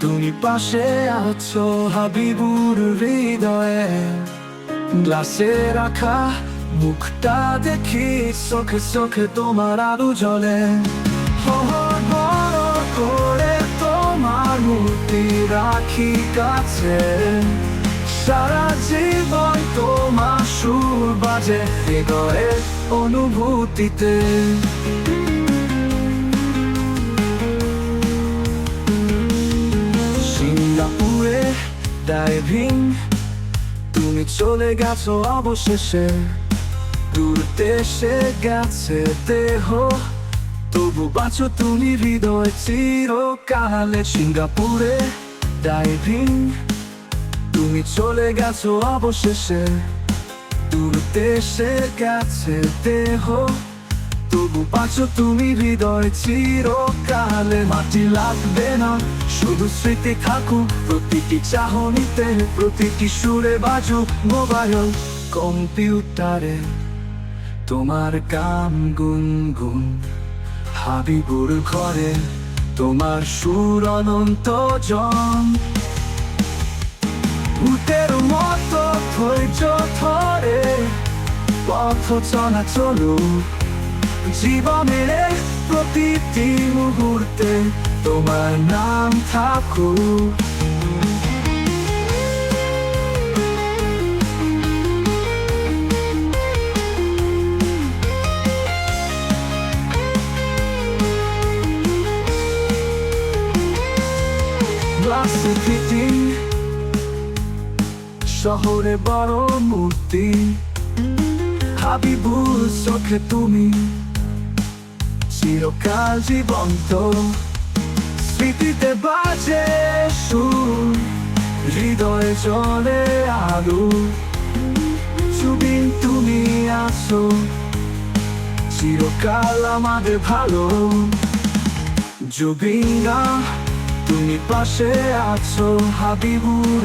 তুমি পাশে আছো হাবিবুর হৃদয়ে। গ্লাসে রাখা মুখটা দেখি, চোখে চোখে তোমার আলো বড় করে তোমার মূর্তি রাখি কাছে। সারা জীবন তোমার সুর বাজে হৃদয়ের অনুভূতিতে। ডাইভিং তুমি চলে গেছো অবশেষে। দূর দেশে গেছে দেহ। তবু বাঁচো তুমি হৃদয় চিরকালে। সিঙ্গাপুরে ডাইভিং। তুমি চলে গেছো অবশেষে। দূর দেশে গেছে দেহ। তবু বাঁচো তুমি হৃদয় চিরকালে। মাটি লাগবে না, শুধু স্মৃতি থাকুক। প্রতিটি চাহনিতে, প্রতিটি সুরে বাজুক মোবাইল কম্পিউটারে। তোমার গান গুনগুন হাবিবুর ঘরে, তোমার সুর অনন্ত জন। ভূতের মতো ধৈর্য ধরে, পথ চলা চলুক। জীবনের প্রতিটি মুহূর্তে তোমার নাম থাকুক। শহরে বড় মূর্তি। হাবিবুর চোখে তুমি চিরকাল জীবন্ত স্মৃতিতে বাজে সুর, হৃদয়ে চলে আলু। সুবিন তুমি আসো চিরকাল আমাদের ভালো। জুবিনা তুমি পাশে আছো, হাবিবুর